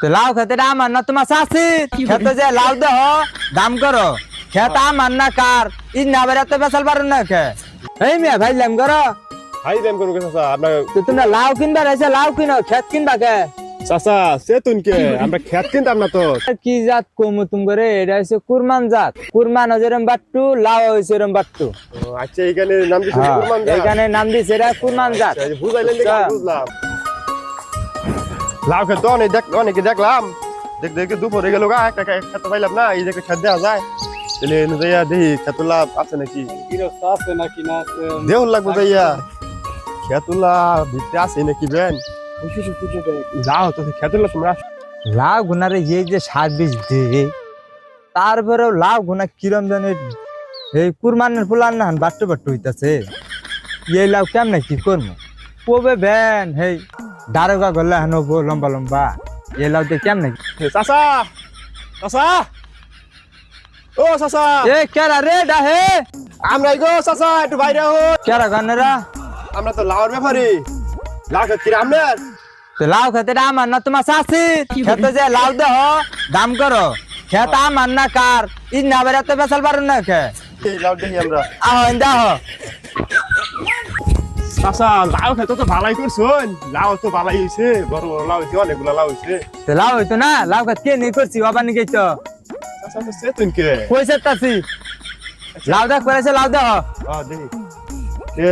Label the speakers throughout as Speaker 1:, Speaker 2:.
Speaker 1: তো লাউ খেতে আমার না তোমার চাষি? খেতে যে লাউ দেহ দাম করো। খেত আমার না কার? ই না বেড়ে তো বেসাল পারো না খে এই মিয়া ভাই লাম করো।
Speaker 2: হাই দেন কোন চাচা? আপনার
Speaker 1: তো তোমরা লাউ কিনবা রয়েছে লাউ কিনো খেত কিনবা কে?
Speaker 2: চাচা সে তুনকে আমরা খেত কিনতাম না তো।
Speaker 1: কি জাত কমু তুম করে? এটা হচ্ছে কুরমান জাত। কুরমান হজরম বাট্টু লাউ হয়েছে এরম বাট্টু।
Speaker 2: ও, আচ্ছা এখানে নাম দিছে
Speaker 1: হ্যাঁ,
Speaker 2: কুরবান দা।
Speaker 1: এখানে নাম দিছে এটা কুরমান জাত।
Speaker 2: আচ্ছা, বুঝাইলেন দেখে
Speaker 1: আচ্ছা।
Speaker 2: বুঝলাম। লাউ খেত অনেক দেখ অনেকে দেখলাম দেখ দেখে দুপুরে গেল গা একটা খেতে পাইলাম না এই দেখে খেত দেওয়া যায় তাহলে এনে যাইয়া দেখি খেত লাভ আছে নাকি
Speaker 3: আছে নাকি না
Speaker 2: দেহ লাগবো যাইয়া খেতুলা ভিতরে আছে নাকি বেন যাও তো খেতুলা তোমরা
Speaker 1: লাউ গুনারে এই যে সার বীজ দে তারপরেও লাউ গুনা কিরম জানে এই কুরমানের ফুলান না বাট্টু বাট্টু হইতাছে এই লাউ কেমনে কি করব কবে ভ্যান হেই দারোগা গল্লা হেন লম্বা লম্বা। এই লাউ দিয়ে কেমনে? কি?
Speaker 2: চাচা চাচা। ও চাচা।
Speaker 1: এ কেরা রে ডাহে?
Speaker 2: আমরা গো চাচা একটু বাইরে হো
Speaker 1: কেরা গানেরা?
Speaker 2: আমরা তো লাউর ব্যাপারে। লাউ খেত কিরা আপনার
Speaker 1: তো লাউ খেতে আমার না তোমার চাষি খেতে যে লাউ দেহ দাম করো। খেত আমার না কার। ই না বেড়ে তো বেসাল পারো না খে
Speaker 2: লাউ দেখি আমরা।
Speaker 1: আহ দেহ
Speaker 2: চাচা লাউ খেতে তো ভালাই করছুন। লাউ তো ভালাই হয়েছে বড় বড় লাউ হয়েছে অনেকগুলো লাউ হয়েছে
Speaker 1: তো লাউ হইতো না লাউ খেত কে নি করছি বাবা নি গেছো
Speaker 2: চাচা তো সে তুনকে
Speaker 1: কইছে তাসি লাউ দেখ করেছে লাউ দেহ।
Speaker 2: আ দেখি এ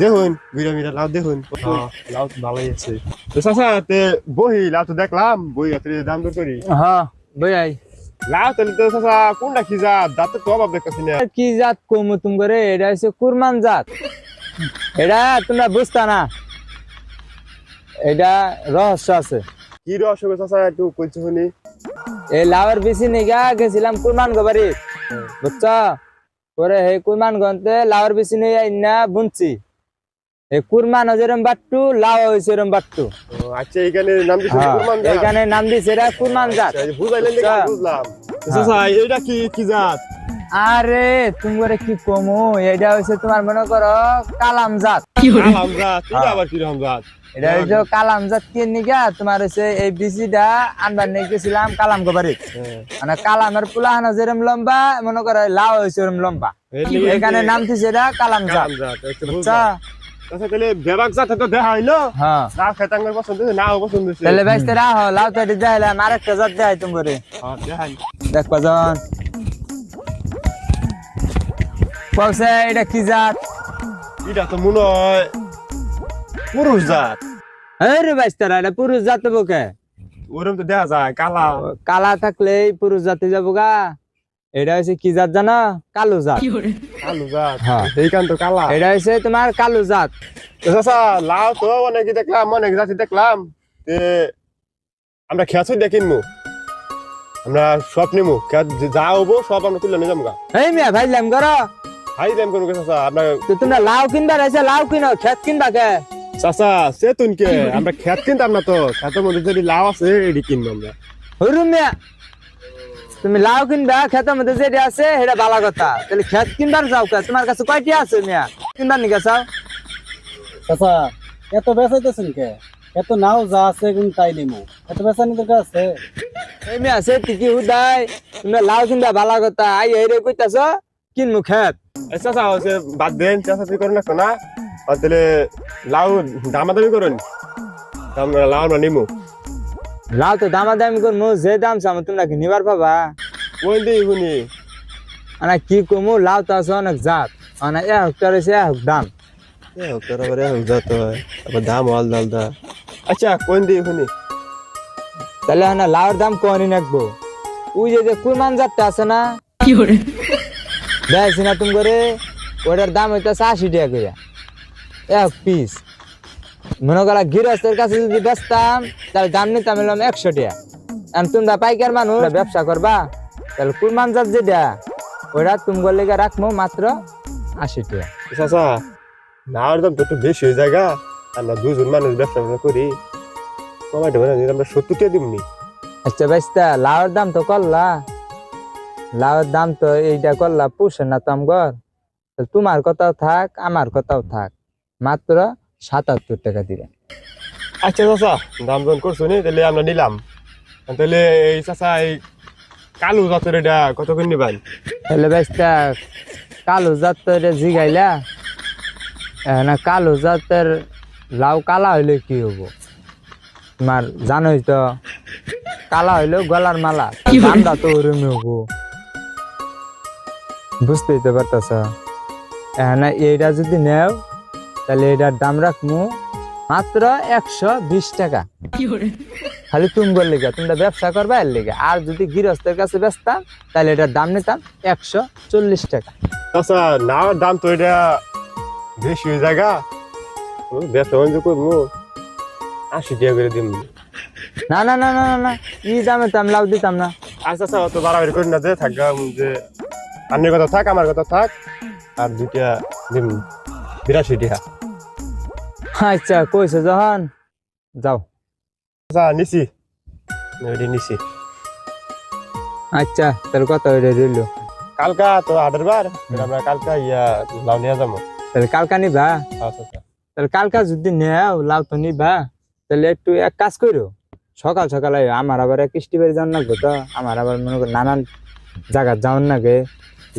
Speaker 2: দেখুন মিরা মিরা লাউ দেখুন। লাউ তো ভালাই আছে। তো চাচা তে বহি লাউ তো দেখলাম বই এত দাম দর করি।
Speaker 1: হ্যাঁ বই
Speaker 2: লাউ তাহলে তো চাচা কোনটা কি যা দাঁত তো অভাব দেখতেছি না।
Speaker 1: কি জাত কমু তুম করে এটা হচ্ছে কুরমান জাত। এটা তোমরা বুঝতা না। এটা রহস্য আছে।
Speaker 2: কি চাচা একটু কইছো শুনি।
Speaker 1: এই লাউয়ের বেশি নিগা গেছিলাম কুরমান গোবারি বুঝছ? পরে হে কুরমান গন্তে লাউয়ের বেশি নিয়ে না বুনছি। এই কুরমান হজরম বাট্টু লাউ হয়েছে এরম বাট্টু।
Speaker 2: আচ্ছা এখানে নাম দিছে
Speaker 1: হ্যাঁ,
Speaker 2: কুরবান দা।
Speaker 1: এখানে নাম দিছে এটা কুরমান জাত
Speaker 2: আচ্ছা, বুঝাইলেন
Speaker 1: আচ্ছা।
Speaker 2: বুঝলাম। চাচা এটা কি কি জাত?
Speaker 1: আরে তুমি কি কমু এটা হচ্ছে তোমার মনে করো কালাম জাত
Speaker 2: কালাম জাত এটা
Speaker 1: হ্যাঁ।
Speaker 2: আবার কি রকম জাত?
Speaker 1: এটা হচ্ছে কালাম জাত কে নিগা তোমার হচ্ছে এই বিচিটা আনবার নিয়ে গেছিলাম কালাম গোবারি
Speaker 2: হ্যাঁ।
Speaker 1: মানে কালামের পুলাহানো যেরম লম্বা মনে করো লাউ হয়েছে এরম লম্বা। এখানে নাম দিছে এটা কালাম জাত। আচ্ছা
Speaker 2: আচ্ছা জাত
Speaker 1: দেখাই। দেখবা বলছে এটা কি জাত?
Speaker 2: এটা তো মনে হয় পুরুষ জাত।
Speaker 1: আরে বাইস্তারা এটা পুরুষ জাত বকে
Speaker 2: ওরম তো দেখা যায় কালা।
Speaker 1: কালা থাকলেই পুরুষ জাতি যাব গা। এটা হচ্ছে কি জাত জানো? কালো জাত।
Speaker 2: কালো জাত।
Speaker 1: হ্যাঁ।
Speaker 2: এইখান তো কালা।
Speaker 1: এটা হচ্ছে তোমার কালো জাত।
Speaker 2: তো লাউ তো অনেক দেখলাম অনেক জাতি দেখলাম। তে আমরা খেয়াছ দেখিনমু আমরা সব নিমু। যে হব সব আমরা তুলে নিয়ে যাব গা
Speaker 1: এই মিয়া ভাই লাম করো
Speaker 2: হাই দাম করব চাচা আপনার
Speaker 1: তোমরা লাউ কিনবা রয়েছে লাউ কিনো খেত কিনবা কে?
Speaker 2: চাচা সে তুনকে আমরা খেত কিনতাম না তো খেতের মধ্যে যদি লাউ আছে এটি কিনবো আমরা।
Speaker 1: হরুম তুমি লাউ কিনবা খেতের মধ্যে যেটা আছে সেটা ভালো কথা। তাহলে খেত কিনবার যাও কে? তোমার কাছে কয়টি আছে মিয়া? কিনবার নিকা চাও?
Speaker 3: চাচা এত বেচাইতেছেন কে? এত নাও যা আছে কিন্তু তাই নিমু। এত বেচানি দরকার আছে?
Speaker 1: এই মিয়া সে টিকি হুদাই তুমি লাউ কিনবা ভালো কথা আই এই রে কইতাছ কিনমু খেত
Speaker 2: চাচা হচ্ছে বাদ দেন চাচা তুই করেন না না? আর তাহলে লাউ দামাদামি করেন। আমরা লাউ না নিমু।
Speaker 1: লাউ তো দামা দামি করমু যে দাম চামু তোমরা কি নিবার পাবা?
Speaker 2: ওই দিই শুনি?
Speaker 1: মানে কি কমু লাউ তো আছে অনেক জাত। মানে এ হেক্টর হচ্ছে এ হেক দাম।
Speaker 2: তোর আবার এখন যত হয় আবার দাম আলাদা আলাদা। আচ্ছা কোন দিই শুনি?
Speaker 1: তাহলে হ্যাঁ লাউর দাম কমই রাখব ওই যে কুরমান জাতটা আছে না? দেখছি না তুমি করে ওটার দাম হইতেছে আশি টাকা করে এক পিস মনে করা গৃহস্থের কাছে যদি বেচতাম তাহলে দাম নিতাম এলাম একশো টাকা। আর তোমরা পাইকার মানুষ ব্যবসা করবা তাহলে কুরমান জাত যেটা ওটা তুমি লেগে রাখব মাত্র আশি টাকা।
Speaker 2: চাচা নাওয়ার দাম তো একটু বেশি হয়ে যায় গা। আমরা দুজন মানুষ ব্যবসা করি। কমাইতে পারি না, আমরা সত্তর টাকা দিমনি।
Speaker 1: আচ্ছা বাইস্তা লাউর দাম তো করলা। লাউর দাম তো এইটা করলা পুষে না তো আমগর? তোমার কথাও থাক আমার কথাও থাক। মাত্র সাতাত্তর টাকা দিবেন।
Speaker 2: আচ্ছা চাচা দাম দাম করছ নি তাহলে আমরা নিলাম। তাহলে এই চাচা এই কালু জাতের এটা কত করে নিবেন?
Speaker 1: তাহলে বেশটা কালো জাতের জিগাইলা না কালো জাতের লাউ কালা হইলে কি হব? তোমার জানোই তো কালা হইলেও গলার মালা। দামটা তো ওরমই হব। বুঝতেই তো পারতাছ। না এইটা যদি নেও তাহলে এটার দাম রাখব মাত্র একশো বিশ টাকা। খালি তুমি বল লিগা তোমরা ব্যবসা করবা এর লিগা। আর যদি গৃহস্থের কাছে বেচতাম তাহলে এটার দাম নিতাম একশো চল্লিশ টাকা।
Speaker 2: চাচা না দাম তো এটা বেশি হয়ে জায়গা ব্যবসা বাণিজ্য করব আশি টাকা করে
Speaker 1: না না না না না ই দামে তো আমি লাভ দিতাম না।
Speaker 2: আচ্ছা আচ্ছা অত বাড়াবাড়ি করি না যে থাকলাম যে আন্নের কথা থাক আমার কথা থাক আর দুইটা দিম। বিরাশি টাকা
Speaker 1: আচ্ছা কইছে যখন যাও।
Speaker 2: আচ্ছা নিছি। এটি নিছি।
Speaker 1: আচ্ছা তাহলে কত হইলে রইল।
Speaker 2: কালকা তো আটের বার আমরা কালকা ইয়া লাউ নিয়ে যাব।
Speaker 1: তাহলে কালকা নিবা?
Speaker 2: আচ্ছা আচ্ছা।
Speaker 1: তাহলে কালকা যদি নেও লাভ তো নিবা। তাহলে একটু এক কাজ করো সকাল সকাল। আমার আবার এক কৃষ্টি বাড়ি যাওয়ার লাগবে তো। আমার আবার মনে করো নানান জায়গা যাওয়ার নাগে।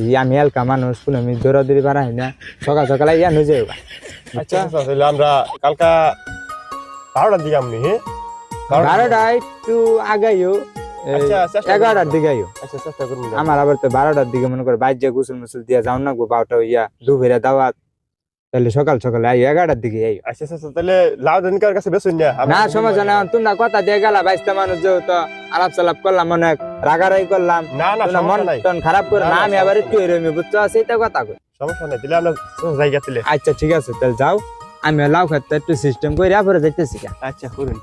Speaker 1: এই আমি হালকা মানুষ কোনো আমি দৌড়াদৌড়ি বাড়াই না। সকাল সকাল ইয়া যাইবা
Speaker 2: আচ্ছা। তাহলে আমরা কালকা বারোটার দিকে আমি
Speaker 1: বারোটা একটু আগাইও।
Speaker 2: আচ্ছা।
Speaker 1: এগারোটার দিকে আইও।
Speaker 2: আচ্ছা
Speaker 1: আমার আবার তো বারোটার দিকে মনে করো বাইর যা গুসল মুসল দিয়ে যাও না গো বারোটা ইয়া দুপুরে দাওয়াত। তাহলে সকাল সকাল আই এগারোটার দিকে আই
Speaker 2: আচ্ছা আচ্ছা তাহলে লাউ কাছে বেসুন না
Speaker 1: না সমস্যা না তোমরা কথা দিয়ে গেলা বাইশটা মানুষ যেহেতু আলাপ সালাপ করলাম অনেক রাগারাই করলাম।
Speaker 2: না না
Speaker 1: মন টন খারাপ করে
Speaker 2: না,
Speaker 1: না
Speaker 2: না,
Speaker 1: আমি আবার একটু এরমি বুঝছ? সেইটা কথা কই।
Speaker 2: সমস্যা নাই দিলে আমরা জায়গা দিলে
Speaker 1: আচ্ছা ঠিক আছে তাহলে যাও। আমি লাউ খাতে একটু সিস্টেম করে পরে যাইতেছি
Speaker 2: আচ্ছা করুন।